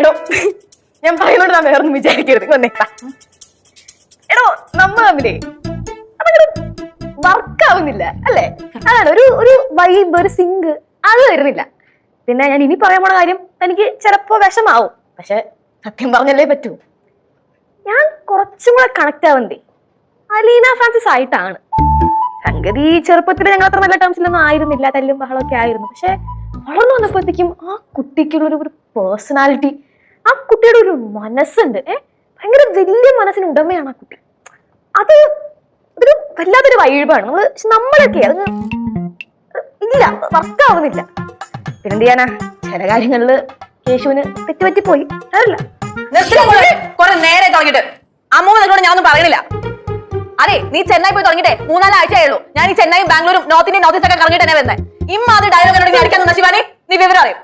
എടോ ഞാൻ പറയുന്നോണ്ട് ഞാൻ വേറൊന്നും വിചാരിക്കരുത്. ഇങ്ങ് എടോ നമ്മ തമ്മിലേ അതങ്ങനെ വർക്ക് ആവുന്നില്ല അല്ലേ? അതാണ് ഒരു ഒരു വൈബ് ഒരു സിങ്ക് അത് വരുന്നില്ല. പിന്നെ ഞാൻ ഇനി പറയാൻ പോണ കാര്യം എനിക്ക് ചിലപ്പോ വിഷമാവും. പക്ഷെ സത്യം പറഞ്ഞല്ലേ പറ്റൂ. ഞാൻ കുറച്ചും കൂടെ കണക്ട് ആവുന്നതേ അലീന ഫ്രാൻസിസ് ആയിട്ടാണ്. സംഗതി ചെറുപ്പത്തിൽ ഞങ്ങൾ അത്ര നല്ല ടേംസിലൊന്നും ആയിരുന്നില്ല തല്ലും ബഹളമൊക്കെ ആയിരുന്നു. പക്ഷെ വളർന്നു വന്നപ്പോഴത്തേക്കും ആ കുട്ടിക്കുള്ളൊരു ഒരു പേഴ്സണാലിറ്റി ആ കുട്ടിയുടെ ഒരു മനസ്സുണ്ട്. ഏ ഭയങ്കര വലിയ മനസ്സിന് ഉടമയാണ് ആ കുട്ടി. അത് ഒരു വല്ലാത്തൊരു വൈബാണ്. നമ്മൾ നമ്മളൊക്കെ അത് ഇല്ല വർക്കാവുന്നില്ല. പിന്നെന്ത് ചെയ്യാനാ? ചില കാര്യങ്ങളിൽ കേശുവിന് തെറ്റുപറ്റിപ്പോയി. അതല്ല. കുറെ നേരെ തുടങ്ങിട്ട് അമ്മ നിങ്ങളോട് ഞാനൊന്നും പറയുന്നില്ല അതെ നീ ചെന്നൈ പോയി തുടങ്ങിട്ടെ മൂന്നാൽ ഉള്ളൂ ഞാൻ ഈ ചെന്നൈയും ബാംഗ്ലൂരും നോർത്ത് ഇന്ത്യൻ നോർത്ത് ഈസ്റ്റ് ഒക്കെ കറങ്ങിട്ട് തന്നെ വരുന്നത് ഇമ്മാതിരി ഡയലോഗ് എന്നോട് നീ ശിവാനി? നീ വിവരം അറിയും.